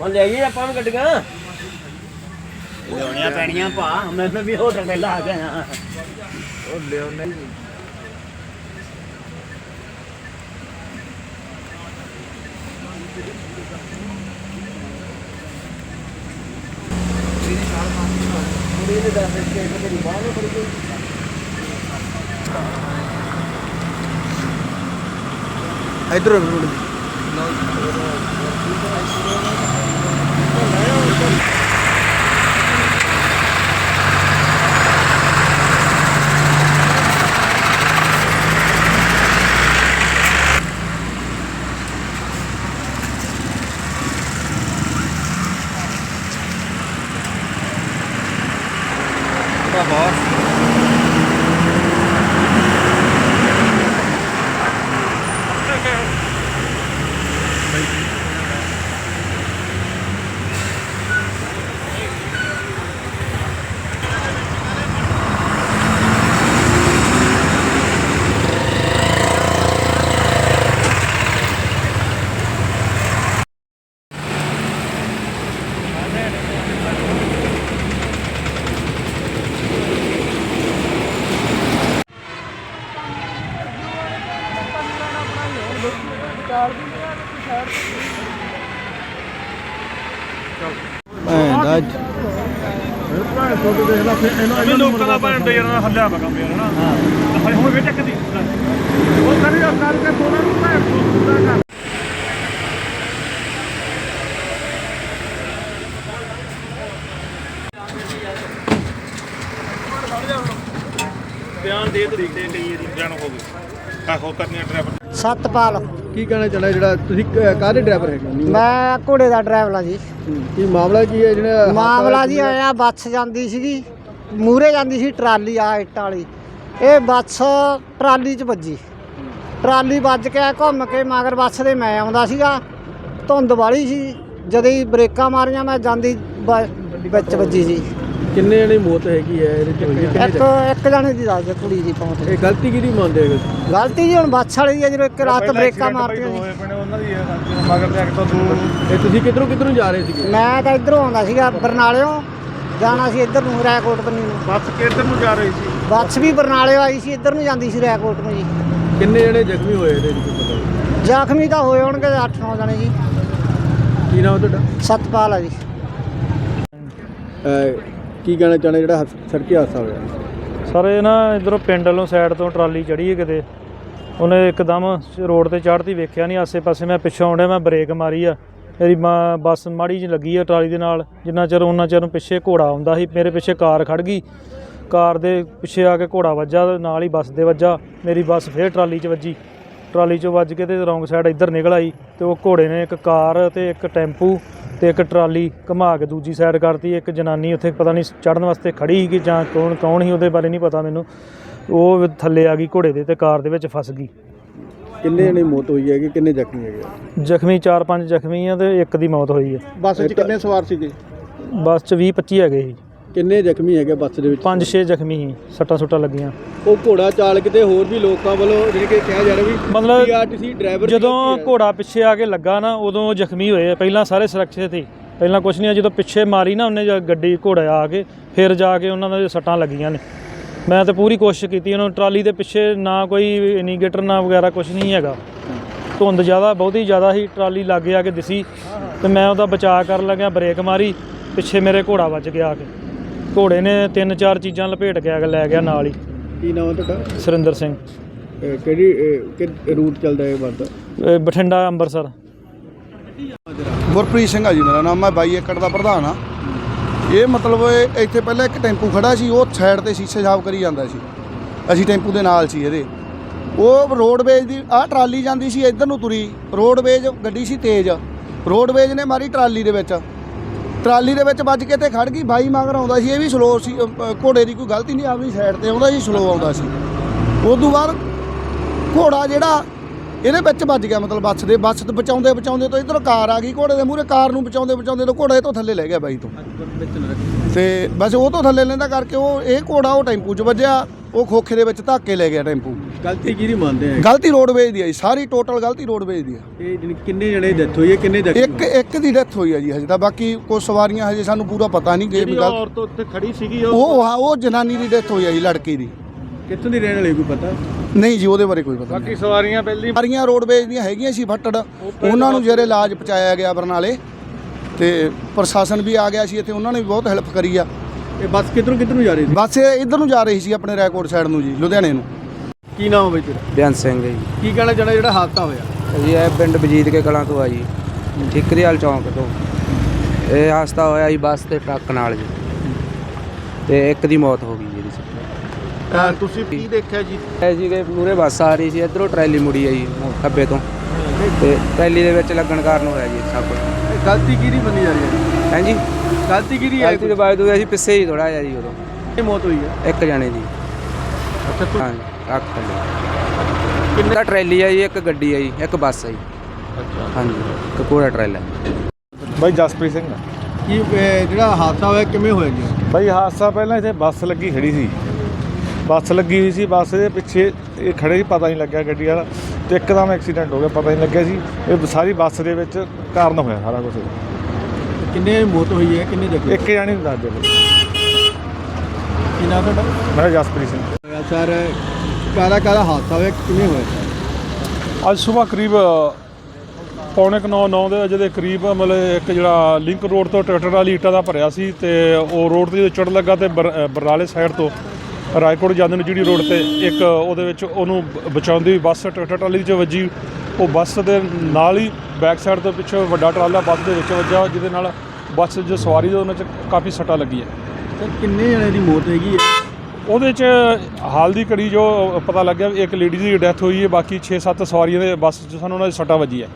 ਹੁਣ ਲੈ ਗਏ ਆਪਾਂ ਨੂੰ ਗੱਡੀਆਂ। ਲਿਆਉਣੀਆਂ ਪੈਣੀਆਂ ਭਾ ਮੈਂ ਵੀ ਹੋਟਲ ਤੇ ਲਾ ਗਿਆ ਉਹ ਲਿਆਉਣੇ ਇਧਰ Thank you. ਲੋਕਾਂ ਦਾ ਭੈਣ ਦੇ ਯਾਰ ਹੱਲਿਆ ਪਾ ਕੰਮ ਯਾਰ ਨਾ ਹਾਂ। ਹੁਣ ਵੇ ਚੱਕਦੀ। ਉਹ ਕਰੀ ਕਰ ਕੇ ਉਹਨਾਂ ਨੂੰ ਭੈਣ ਤੋਂ ਪੂਰਾ ਕਰ। ਬਿਆਨ ਦੇ ਤਰੀਕ ਦੇ ਲਈ ਇਹਦੀ ਬਿਆਨ ਹੋ ਗਈ ਆਹੋ ਕਰਨੀਆਂ ਡਰਾਈਵਰ ਸਤਪਾਲ। ਕੀ ਕਹਿਣਾ ਚਾਹੁੰਦਾ ਜਿਹੜਾ ਤੁਸੀਂ ਕਾਹਦੇ ਡਰਾਈਵਰ ਹੈਗੇ? ਮੈਂ ਘੋੜੇ ਦਾ ਡਰਾਈਵਰ ਆ ਜੀ। ਕੀ ਮਾਮਲਾ ਕੀ ਹੈ ਜਿਹੜਾ ਮਾਮਲਾ ਜੀ ਆਇਆ ਬੱਸ ਜਾਂਦੀ ਸੀਗੀ ਮੂਰੇ ਜਾਂਦੀ ਸੀ ਟਰਾਲੀ ਆ ਇੱਟਾਂ ਵਾਲੀ। ਇਹ ਬੱਸ ਟਰਾਲੀ 'ਚ ਵੱਜੀ। ਟਰਾਲੀ ਵੱਜ ਕੇ ਘੁੰਮ ਕੇ ਮਗਰ ਬੱਸ ਦੇ ਮੈਂ ਆਉਂਦਾ ਸੀਗਾ ਧੁੰਦ ਵਾਲੀ ਸੀ। ਜਦੋਂ ਹੀ ਬ੍ਰੇਕਾਂ ਮਾਰੀਆਂ ਮੈਂ ਜਾਂਦੀ ਬ- ਵਿੱਚ ਵੱਜੀ ਸੀ। ਕਿੰਨੇ ਜਣੇ ਮੌਤ ਹੈਗੀ ਹੈ? ਇਹਦੇ ਚ ਹੋਈ ਹੈ? ਇੱਕ ਇੱਕ ਜਣੇ ਦੀ ਦੱਸ ਦੇ ਕੁੜੀ ਦੀ ਪਹੁੰਚ ਇਹ ਗਲਤੀ ਕਿਹਦੀ ਮੰਨਦੇ ਹੈਗੇ ਗਲਤੀ ਜੀ ਹੁਣ ਬੱਸ ਵਾਲੀ ਦੀ ਹੈ ਜਦੋਂ ਇੱਕ ਰਾਤ ਬ੍ਰੇਕਾਂ ਮਾਰਤੀਆਂ ਜੀ। ਉਹਨਾਂ ਦੀ ਹੈ ਮਗਰ ਤੇ ਇੱਕ ਤੋਂ ਦੂਰ। ਇਹ ਤੁਸੀਂ ਕਿੱਧਰੋਂ ਕਿੱਧਰੋਂ ਜਾ ਰਹੇ ਸੀਗੇ? ਮੈਂ ਤਾਂ ਇਧਰੋਂ ਆਉਂਦਾ ਸੀਗਾ ਬਰਨਾਲਿਓਂ। ਜਾਣਾ ਸੀ ਇੱਧਰ ਨੂੰ ਰੈਕੋਟ ਬੰਨੀ ਨੂੰ ਬੱਸ ਕਿੱਧਰ ਨੂੰ ਜਾ ਰਹੀ ਸੀ? ਬੱਸ ਵੀ ਬਰਨਾਲਿਓ ਆਈ ਸੀ ਇੱਧਰ ਨੂੰ ਜਾਂਦੀ ਸੀ ਰੈਕੋਟ ਨੂੰ ਜੀ। ਕਿੰਨੇ ਜਣੇ ਜ਼ਖਮੀ ਹੋਏ ਇਹਦੇ ਵਿੱਚ ਪਤਾ। ਜ਼ਖਮੀ ਤਾਂ ਹੋਏ ਹੋਣਗੇ 8-9 ਜਣੇ ਜੀ। ਕੀ ਨਾਮ ਹੈ ਤੁਹਾਡਾ? ਸਤਪਾਲ ਆ ਜੀ। ਅਹ, ਕੀ ਕਹਿਣਾ ਚਾਹੁੰਦੇ ਜਿਹੜਾ ਹਸ- ਸੜਕੀ ਹਾਦਸਾ ਹੋਇਆ? ਸਰ, ਇਹ ਨਾ ਇਧਰੋਂ ਪਿੰਡ ਵੱਲੋਂ ਸਾਈਡ ਤੋਂ ਟਰਾਲੀ ਚੜੀ ਹੈ ਕਿਤੇ। ਉਹਨੇ ਇੱਕਦਮ ਰੋਡ ਤੇ ਚੜ੍ਹਦੀ ਵੇਖਿਆ ਨਹੀਂ ਆਸੇ-ਪਾਸੇ ਮੈਂ ਪਿੱਛੋਂ ਆਉਂਦਾ ਮੈਂ ਬ੍ਰੇਕ ਮਾਰੀ ਆ। ਮੇਰੀ ਮਾਂ ਬੱਸ ਮਾੜੀ ਜਿਹੀ ਲੱਗੀ ਆ ਟਰਾਲੀ ਦੇ ਨਾਲ, ਜਿੰਨਾ ਚਿਰ ਉਹਨਾਂ ਚਿਰ ਨੂੰ ਪਿੱਛੇ ਘੋੜਾ ਆਉਂਦਾ ਸੀ, ਮੇਰੇ ਪਿੱਛੇ ਕਾਰ ਖੜ ਗਈ। ਕਾਰ ਦੇ ਪਿੱਛੇ ਆ ਕੇ ਘੋੜਾ ਵੱਜਾ ਤੇ ਨਾਲ ਹੀ ਬੱਸ ਦੇ ਵੱਜਾ। ਮੇਰੀ ਬੱਸ ਫੇਰ ਟਰਾਲੀ 'ਚ ਵੱਜੀ। ਟਰਾਲੀ 'ਚੋਂ ਵੱਜ ਕੇ ਤੇ ਰੌਂਗ ਸਾਈਡ ਇੱਧਰ ਨਿਕਲ ਆਈ ਤੇ ਉਹ ਘੋੜੇ ਨੇ ਇੱਕ ਕਾਰ ਤੇ ਇੱਕ ਟੈਂਪੂ ਤੇ ਇੱਕ ਟਰਾਲੀ ਘੁਮਾ ਕੇ ਦੂਜੀ ਸਾਈਡ ਕਰਤੀ। ਇੱਕ ਜਨਾਨੀ ਉੱਥੇ ਪਤਾ ਨਹੀਂ ਚੜਨ ਵਾਸਤੇ ਖੜੀ ਸੀ ਕਿ ਜਾਂ ਕੌਣ ਕੌਣ ਸੀ ਉਹਦੇ ਬਾਰੇ ਨਹੀਂ ਪਤਾ ਮੈਨੂੰ। ਉਹ ਥੱਲੇ ਆ ਗਈ ਘੋੜੇ ਦੇ ਤੇ ਕਾਰ ਦੇ ਵਿੱਚ ਫਸ ਗਈ। ਕਿੰਨੇ ਜਣੇ ਮੌਤ ਹੋਈ ਹੈਗੀ? ਕਿੰਨੇ ਜ਼ਖਮੀ ਹੈਗੇ? ਜ਼ਖਮੀ 4-5 ਜ਼ਖਮੀ ਆ ਤੇ ਇੱਕ ਦੀ ਮੌਤ ਹੋਈ ਹੈ ਬੱਸ ਵਿੱਚ ਕਿੰਨੇ ਸਵਾਰ ਸੀਗੇ? ਬੱਸ 'ਚ 20-25 ਹੈਗੇ ਸੀ। ਕਿੰਨੇ ਜ਼ਖਮੀ ਹੈਗੇ ਬੱਸ ਦੇ ਵਿੱਚ? 5-6 ਜ਼ਖਮੀ ਸੀ ਸੱਟਾਂ ਸੁੱਟਾਂ ਲੱਗੀਆਂ। ਉਹ ਘੋੜਾ ਚਾਲਕ ਤੇ ਹੋਰ ਵੀ ਲੋਕਾਂ ਵੱਲੋਂ ਜਿਹੜੇ ਕਿ ਕਿਹਾ ਜਾ ਰਿਹਾ ਵੀ ਮਤਲਬ ਪੀਆਰਟੀਸੀ ਡਰਾਈਵਰ ਜਦੋਂ ਘੋੜਾ ਪਿੱਛੇ ਆ ਕੇ ਲੱਗਾ ਨਾ ਉਦੋਂ ਜ਼ਖਮੀ ਹੋਏ। ਪਹਿਲਾਂ ਸਾਰੇ ਸੁਰੱਖਿਅਤ ਸੀ। ਪਹਿਲਾਂ ਕੁਝ ਨਹੀਂ ਜਦੋਂ ਪਿੱਛੇ ਮਾਰੀ ਨਾ ਉਹਨੇ ਗੱਡੀ ਘੋੜਾ ਆ ਕੇ ਫਿਰ ਜਾ ਕੇ ਉਹਨਾਂ ਦੇ ਸੱਟਾਂ ਲੱਗੀਆਂ ਨੇ। ਮੈਂ ਤਾਂ ਪੂਰੀ ਕੋਸ਼ਿਸ਼ ਕੀਤੀ ਉਹਨੂੰ ਟਰਾਲੀ ਦੇ ਪਿੱਛੇ ਨਾ ਕੋਈ ਇਨੀਗੇਟਰ ਨਾ ਵਗੈਰਾ ਕੁਝ ਨਹੀਂ ਹੈਗਾ। ਧੁੰਦ ਜ਼ਿਆਦਾ ਬਹੁਤੀ ਜ਼ਿਆਦਾ ਸੀ ਟਰਾਲੀ ਲਾਗੇ ਆ ਕੇ ਦਿਸੀ। ਤੇ ਮੈਂ ਉਹਦਾ ਬਚਾਅ ਕਰਨ ਲੱਗਿਆ ਬ੍ਰੇਕ ਮਾਰੀ ਪਿੱਛੇ ਮੇਰੇ ਘੋੜਾ ਵੱਜ ਗਿਆ ਆ ਕੇ। ਘੋੜੇ ਨੇ ਤਿੰਨ ਚਾਰ ਚੀਜ਼ਾਂ ਲਪੇਟ ਕੇ ਆ ਕੇ ਲੈ ਗਿਆ ਨਾਲ ਹੀ। ਕੀ ਨਾਮ ਹੈ ਤੁਹਾਡਾ? ਸੁਰਿੰਦਰ ਸਿੰਘ। ਇਹ ਕਿਹੜੀ ਇਹ ਕਿ ਰੂਟ ਚੱਲਦਾ ਹੈ ਬੱਸ ਦਾ ਇਹ ਬਠਿੰਡਾ ਅੰਮ੍ਰਿਤਸਰ। ਗੁਰਪ੍ਰੀਤ ਸਿੰਘ ਆ ਜੀ ਮੇਰਾ ਨਾਮ ਮੈਂ 22 ਏਕੜ ਦਾ ਪ੍ਰਧਾਨ ਆ ਇਹ ਮਤਲਬ ਇਹ ਇੱਥੇ ਪਹਿਲਾਂ ਇੱਕ ਟੈਂਪੂ ਖੜਾ ਸੀ ਉਹ ਸਾਈਡ ਤੇ ਸ਼ੀਸ਼ੇ ਸਾਫ਼ ਕਰੀ ਜਾਂਦਾ ਸੀ। ਅਸੀਂ ਟੈਂਪੂ ਦੇ ਨਾਲ ਸੀ ਇਹਦੇ। ਉਹ ਰੋਡਵੇਜ ਦੀ ਆਹ ਟਰਾਲੀ ਜਾਂਦੀ ਸੀ ਇੱਧਰ ਨੂੰ ਤੁਰੀ। ਰੋਡਵੇਜ ਗੱਡੀ ਸੀ ਤੇਜ਼। ਰੋਡਵੇਜ ਨੇ ਮਾਰੀ ਟਰਾਲੀ ਦੇ ਵਿੱਚ। ਟਰਾਲੀ ਦੇ ਵਿੱਚ ਵੱਜ ਕੇ ਤੇ ਖੜ ਗਈ ਬਾਈ ਮਗਰ ਆਉਂਦਾ ਸੀ ਇਹ ਵੀ ਸਲੋ ਸੀ ਅ, ਘੋੜੇ ਦੀ ਕੋਈ ਗਲਤੀ ਨਹੀਂ ਆਪਣੀ ਸਾਈਡ ਤੇ ਆਉਂਦਾ ਸੀ ਸਲੋ ਆਉਂਦਾ ਸੀ। ਉਸ ਤੋਂ ਬਾਅਦ ਘੋੜਾ ਜਿਹੜਾ ਇਹਦੇ ਵਿੱਚ ਵੱਜ ਗਿਆ ਮਤਲਬ ਬੱਸ ਦੇ ਬੱਸ ਤੋਂ ਬਚਾਉਂਦੇ ਬਚਾਉਂਦੇ ਤੋਂ ਇੱਧਰ ਕਾਰ ਆ ਗਈ ਘੋੜੇ ਦੇ ਮੂਹਰੇ ਕਾਰ ਨੂੰ ਬਚਾਉਂਦੇ ਬਚਾਉਂਦੇ ਤੋਂ ਘੋੜਾ ਇਹ ਤੋਂ ਥੱਲੇ ਲੈ ਗਿਆ ਬਾਈ ਤੋਂ। ਤੇ ਬਸ ਉਹ ਤੋਂ ਥੱਲੇ ਲੈਂਦਾ ਕਰਕੇ ਉਹ ਇਹ ਘੋੜਾ ਉਹ ਟੈਂਪੂ 'ਚ ਵੱਜਿਆ। ਉਹ ਖੋਖੇ ਦੇ ਵਿੱਚ ਧੱਕੇ ਲੈ ਗਿਆ ਟੈਂਪੂ। ਗਲਤੀ ਕਿਹਦੀ ਮੰਨਦੇ ਆ? ਗਲਤੀ ਰੋਡਵੇਜ ਦੀ ਹੈ ਜੀ ਸਾਰੀ ਟੋਟਲ ਗਲਤੀ ਰੋਡਵੇਜ ਦੀ ਹੈ ਇਹ ਜਾਣੀ ਕਿੰਨੇ ਜਣੇ ਡੈਥ ਹੋਈ ਹੈ ਕਿੰਨੇ ਜ਼ਖਮੀ ਇੱਕ ਇੱਕ ਦੀ ਡੈਥ ਹੋਈ ਹੈ ਜੀ ਹਜੇ ਤਾਂ ਬਾਕੀ ਕੁਝ ਸਵਾਰੀਆਂ ਹਜੇ ਸਾਨੂੰ ਪੂਰਾ ਪਤਾ ਨਹੀਂ ਕਿ ਗੱਲ ਔਰਤ ਉੱਥੇ ਖੜੀ ਸੀਗੀ ਉਹ ਹਾਂ ਉਹ ਜਨਾਨੀ ਦੀ ਡੈਥ ਹੋਈ ਹੈ ਜੀ ਲੜਕੀ ਦੀ। ਕਿੱਥੋਂ ਦੀ ਰਹਿਣ ਵਾਲੀ ਕੋਈ ਪਤਾ? ਨਹੀਂ ਜੀ ਉਹਦੇ ਬਾਰੇ ਕੋਈ ਪਤਾ ਨਹੀਂ। ਸਵਾਰੀਆਂ ਪਹਿਲੀ ਸਾਰੀਆਂ ਰੋਡਵੇਜ ਦੀਆਂ ਹੈਗੀਆਂ ਸੀ ਫੱਟੜ। ਉਹਨਾਂ ਨੂੰ ਜਿਹੜੇ ਇਲਾਜ ਪਹੁੰਚਾਇਆ ਗਿਆ ਬਰਨਾਲੇ ਤੇ ਪ੍ਰਸ਼ਾਸਨ ਵੀ ਆ ਗਿਆ ਸੀ ਇੱਥੇ ਉਹਨਾਂ ਨੇ ਵੀ ਬਹੁਤ ਹੈਲਪ ਕਰੀ ਆ। ਇਹ ਬੱਸ ਕਿੱਧਰੋਂ ਕਿੱਧਰੋਂ ਜਾ ਰਹੀ ਸੀ? ਬੱਸ ਇਹ ਇੱਧਰ ਨੂੰ ਜਾ ਰਹੀ ਸੀ ਆਪਣੇ ਰੈਕੋਰਡ ਸਾਈਡ ਨੂੰ ਜੀ ਲੁਧਿਆਣੇ ਨੂੰ। ਕੀ ਨਾਮ ਹੈ ਬਈ ਤੇਰਾ? ਬੇਅੰਤ ਸਿੰਘ ਜੀ। ਕੀ ਕਹਿਣਾ ਚਾਹਣਾ ਜਿਹੜਾ ਹਾਦਸਾ ਹੋਇਆ? ਜੀ ਇਹ ਪਿੰਡ ਬਜੀਤ ਕੇ ਕਲਾਂ ਤੋਂ ਆ ਜੀ ਠਿਕਰੀਵਾਲ ਚੌਂਕ ਤੋਂ। ਇਹ ਹਾਦਸਾ ਹੋਇਆ ਜੀ ਬੱਸ ਤੇ ਟਰੱਕ ਨਾਲ ਜੀ। ਤੇ ਇੱਕ ਦੀ ਮੌਤ ਹੋ ਗਈ ਜੀ ਇਹਦੀ ਚ। ਤੁਸੀਂ ਕੀ ਦੇਖਿਆ ਜੀ? ਇਹ ਜੀ ਕਿ ਮੂਰੇ ਬੱਸ ਆ ਰਹੀ ਸੀ ਇਧਰੋਂ ਟਰੈਲੀ ਮੁੜੀ ਆ ਜੀ ਖੱਬੇ ਤੋਂ। ਤੇ ਟਰੈਲੀ ਦੇ ਵਿੱਚ ਲੱਗਣ ਕਾਰਨ ਹੋਇਆ ਜੀ ਸਭ ਕੁਝ ਇਹ ਗਲਤੀ ਕਿਹਦੀ ਮੰਨੀ ਜਾ ਰਹੀ ਹੈ? ਹਾਂਜੀ? ਗਲਤੀ ਕਿਹਦੀ ਹੈ? ਗਲਤੀ ਦੇ ਬਾਵਜੂਦ ਅਸੀਂ ਪਿੱਛੇ ਹੀ ਥੋੜਾ ਜਿਹਾ ਜੀ ਉਦੋਂ। ਇਹ ਮੌਤ ਹੋਈ ਹੈ? ਇੱਕ ਜਣੇ ਦੀ। ਅੱਛਾ ਤੂੰ ਹਾਂਜੀ ਟਰੱਕ ਥੱਲੇ। ਕਿੰਨਾ ਟਰੈਲੀ ਆ ਜੀ ਇੱਕ ਗੱਡੀ ਆ ਜੀ ਇੱਕ ਬੱਸ ਆ ਜੀ। ਹਾਂਜੀ ਇੱਕ ਕੋੜਾ ਟਰੈਲਾ ਬਾਈ ਜਸਪ੍ਰੀਤ ਸਿੰਘ। ਕੀ ਜਿਹੜਾ ਹਾਦਸਾ ਹੋਇਆ ਕਿਵੇਂ ਹੋਇਆ ਜੀ? ਬਾਈ ਹਾਦਸਾ ਪਹਿਲਾਂ ਇੱਥੇ ਬੱਸ ਲੱਗੀ ਖੜੀ ਸੀ। ਬੱਸ ਲੱਗੀ ਹੋਈ ਸੀ ਬੱਸ ਦੇ ਪਿੱਛੇ ਇਹ ਖੜੇ ਸੀ ਪਤਾ ਨਹੀਂ ਲੱਗਿਆ ਗੱਡੀ ਵਾਲਾ। ਤੇ ਇੱਕਦਮ ਐਕਸੀਡੈਂਟ ਹੋ ਗਿਆ ਪਤਾ ਨਹੀਂ ਲੱਗਿਆ ਸੀ ਇਹ ਸਾਰੀ ਬੱਸ ਦੇ ਵਿੱਚ ਕਾਰਨ ਹੋਇਆ ਸਾਰਾ ਕੁਝ ਕਿੰਨੇ ਮੌਤ ਹੋਈ ਹੈ ਕਿੰਨੇ ਜ਼ਖਮੀ ਇੱਕ ਜਾਣੀ ਨੂੰ ਦੱਸ ਦਿਓ। ਕੀ ਨਾਮ ਤੁਹਾਡਾ? ਮੇਰਾ ਜਸਪ੍ਰੀਤ ਸਿੰਘ। ਹੋਇਆ ਸਰ ਕਾਹਦਾ ਕਾਹਦਾ ਹਾਦਸਾ ਹੋਇਆ ਕਿਵੇਂ ਹੋਇਆ? ਸਰ ਅੱਜ ਸਵੇਰ ਕਰੀਬ ਪੌਣੇ 9 9 ਦੇ ਦੇ ਕਰੀਬ ਮਤਲਬ ਇੱਕ ਜਿਹੜਾ ਲਿੰਕ ਰੋਡ ਤੋਂ ਟਰੈਕਟਰ ਵਾਲੀ ਇੱਟਾਂ ਦਾ ਭਰਿਆ ਸੀ ਤੇ ਉਹ ਰੋਡ ਤੇ ਜਦੋਂ ਚੜ ਲੱਗਾ ਤੇ ਬਰ- ਅ, ਬਰਨਾਲੇ ਸਾਈਡ ਤੋਂ ਰਾਏਕੋਟ ਜਾਂਦੇ ਨੂੰ ਜਿਹੜੀ ਰੋਡ ਤੇ ਇੱਕ ਉਹਦੇ ਵਿੱਚ ਉਹਨੂੰ ਬਚਾਉਂਦੀ ਹੋਈ ਬੱਸ ਟਰੈਕਟਰ ਟਰਾਲੀ 'ਚ ਵੱਜੀ। ਉਹ ਬੱਸ ਦੇ ਨਾਲ ਹੀ ਬੈਕ ਸਾਈਡ ਤੋਂ ਪਿੱਛੇ ਵੱਡਾ ਟਰਾਲਾ ਬੱਸ ਦੇ ਵਿੱਚ ਵੱਜਾ ਜਿਹਦੇ ਨਾਲ ਬੱਸ ਜੋ ਸਵਾਰੀ ਦੇ ਉਹਨਾਂ 'ਚ ਕਾਫੀ ਸੱਟਾਂ ਲੱਗੀਆਂ। ਸਰ ਕਿੰਨੇ ਜਣੇ ਦੀ ਮੌਤ ਹੈਗੀ ਹੈ? ਉਹਦੇ 'ਚ ਹਾਲ ਦੀ ਘੜੀ ਜੋ ਪਤਾ ਲੱਗਿਆ ਇੱਕ ਲੇਡੀ ਦੀ ਡੈਥ ਹੋਈ ਹੈ ਬਾਕੀ 6-7 ਸਵਾਰੀਆਂ ਦੇ ਬੱਸ 'ਚ ਸਾਨੂੰ ਉਹਨਾਂ ਦੀ ਸੱਟਾਂ ਵੱਜੀ ਹੈ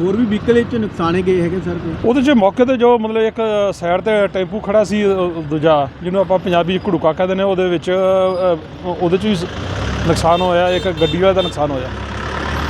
ਹੋਰ ਵੀ ਵਹੀਕਲ ਇਹ ਚ ਨੁਕਸਾਨੇ ਗਏ ਹੈਗੇ ਸਰ ਕੋਈ? ਉਹਦੇ 'ਚ ਮੌਕੇ ਤੇ ਜੋ ਮਤਲਬ ਇੱਕ ਸਾਈਡ ਤੇ ਟੈਂਪੂ ਖੜਾ ਸੀ ਅ, ਦੂਜਾ ਜਿਹਨੂੰ ਆਪਾਂ ਪੰਜਾਬੀ 'ਚ ਘੜੂਕਾ ਕਹਿੰਦੇ ਨੇ ਉਹਦੇ ਵਿੱਚ ਅ, ਉਹਦੇ 'ਚ ਵੀ ਨੁਕਸਾਨ ਹੋਇਆ ਇੱਕ ਗੱਡੀ ਵਾਲੇ ਦਾ ਨੁਕਸਾਨ ਹੋਇਆ।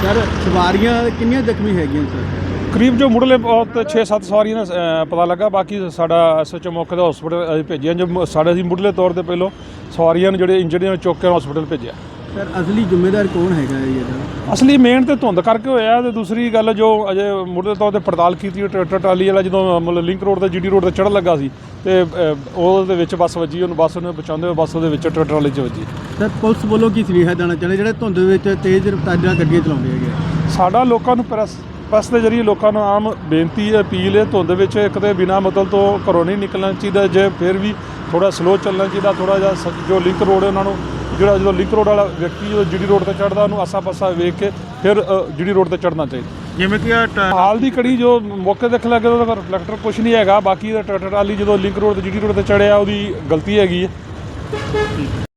ਸਰ ਸਵਾਰੀਆਂ ਕਿੰਨੀਆਂ ਜ਼ਖਮੀ ਹੈਗੀਆਂ ਸਰ? ਕਰੀਬ ਜੋ ਮੁੱਢਲੇ ਬਹੁਤ 6-7 ਸਵਾਰੀਆਂ ਦਾ ਅ, ਪਤਾ ਲੱਗਾ ਬਾਕੀ ਸਾਡਾ ਐਸਐਚਓ ਮੌਕੇ ਤੇ ਹਸਪੀਟਲ ਭੇਜਿਆ ਜੋ ਮ- ਸਾਡੇ ਅਸੀਂ ਮੁੱਢਲੇ ਤੌਰ ਤੇ ਪਹਿਲੋਂ ਸਵਾਰੀਆਂ ਨੂੰ ਜਿਹੜੇ ਇੰਜਰਡ ਨੇ ਚੁੱਕ ਕੇ ਹਸਪੀਟਲ ਭੇਜਿਆ। ਸਰ ਅਸਲੀ ਜ਼ਿੰਮੇਦਾਰ ਕੌਣ ਹੈਗਾ ਹੈ ਇਹਦਾ ਅਸਲੀ ਮੇਨ ਤੇ ਧੁੰਦ ਕਰਕੇ ਹੋਇਆ ਤੇ ਦੂਸਰੀ ਗੱਲ ਜੋ ਅਜੇ ਮੁੱਢਲੇ ਤੌਰ ਤੇ ਪੜਤਾਲ ਕੀਤੀ ਉਹ ਟਰੈਕਟਰ ਟਰਾਲੀ ਵਾਲਾ ਜਦੋਂ ਮਤਲਬ ਲਿੰਕ ਰੋਡ ਤੇ ਜੀਡੀ ਰੋਡ ਤੇ ਚੜ੍ਹਨ ਲੱਗਾ ਸੀ ਤੇ ਅ, ਉਹਦੇ ਵਿੱਚ ਬੱਸ ਵੱਜੀ ਉਹਨੂੰ ਬੱਸ ਨੂੰ ਬਚਾਉਂਦੇ ਹੋਏ ਬੱਸ ਉਹਦੇ ਵਿੱਚ ਟਰੈਕਟਰ ਟਰਾਲੀ 'ਚ ਵੱਜੀ। ਸਰ ਪੁਲਿਸ ਵੱਲੋਂ ਕੀ ਸੁਨੇਹਾ ਦੇਣਾ ਚਾਹੁੰਦੇ? ਜਿਹੜੇ ਧੁੰਦ ਵਿੱਚ ਤੇਜ਼ ਰਫ਼ਤਾਰਾਂ ਗੱਡੀਆਂ ਚਲਾਉਂਦੇ ਹੈਗੇ ਸਾਡਾ ਲੋਕਾਂ ਨੂੰ ਪ੍ਰੈਸ ਪ੍ਰੈਸ ਦੇ ਜਰੀਏ ਲੋਕਾਂ ਨੂੰ ਆਮ ਬੇਨਤੀ ਹੈ ਅਪੀਲ ਹੈ ਧੁੰਦ ਵਿੱਚ ਇੱਕ ਤੇ ਬਿਨਾ ਮਤਲਬ ਤੋਂ ਘਰੋਂ ਨਹੀਂ ਨਿਕਲਣਾ ਚਾਹੀਦਾ ਜੇ ਫਿਰ ਵੀ ਥੋੜਾ ਸਲੋ ਚੱਲਣਾ ਚਾਹੀਦਾ ਥੋੜਾ ਜਿਹਾ ਸ- ਜੋ ਲਿੰਕ ਰੋਡ ਹੈ ਉਹਨਾਂ ਨੂੰ ਜਿਹੜਾ ਜਦੋਂ ਲਿੰਕ ਰੋਡ ਵਾਲਾ ਵਿਅਕਤੀ ਜਦੋਂ ਜੀਡੀ ਰੋਡ ਤੇ ਚੜਦਾ ਉਹਨੂੰ ਆਸਾ-ਪਾਸਾ ਵੇਖ ਕੇ ਫਿਰ ਜੀਡੀ ਰੋਡ ਤੇ ਚੜਨਾ ਚਾਹੀਦਾ। ਜਿਵੇਂ ਕਿ ਹਾਲ ਦੀ ਕੜੀ ਜੋ ਮੌਕੇ ਦੇਖ ਲੱਗੇ ਉਹਦਾ ਰਿਫਲੈਕਟਰ ਕੁਝ ਨਹੀਂ ਹੈਗਾ ਬਾਕੀ ਟਰੈਕਟਰ ਵਾਲੀ ਜਦੋਂ ਲਿੰਕ ਰੋਡ ਤੇ ਜੀਡੀ ਰੋਡ ਤੇ ਚੜਿਆ ਉਹਦੀ ਗਲਤੀ ਹੈਗੀ ਹੈ।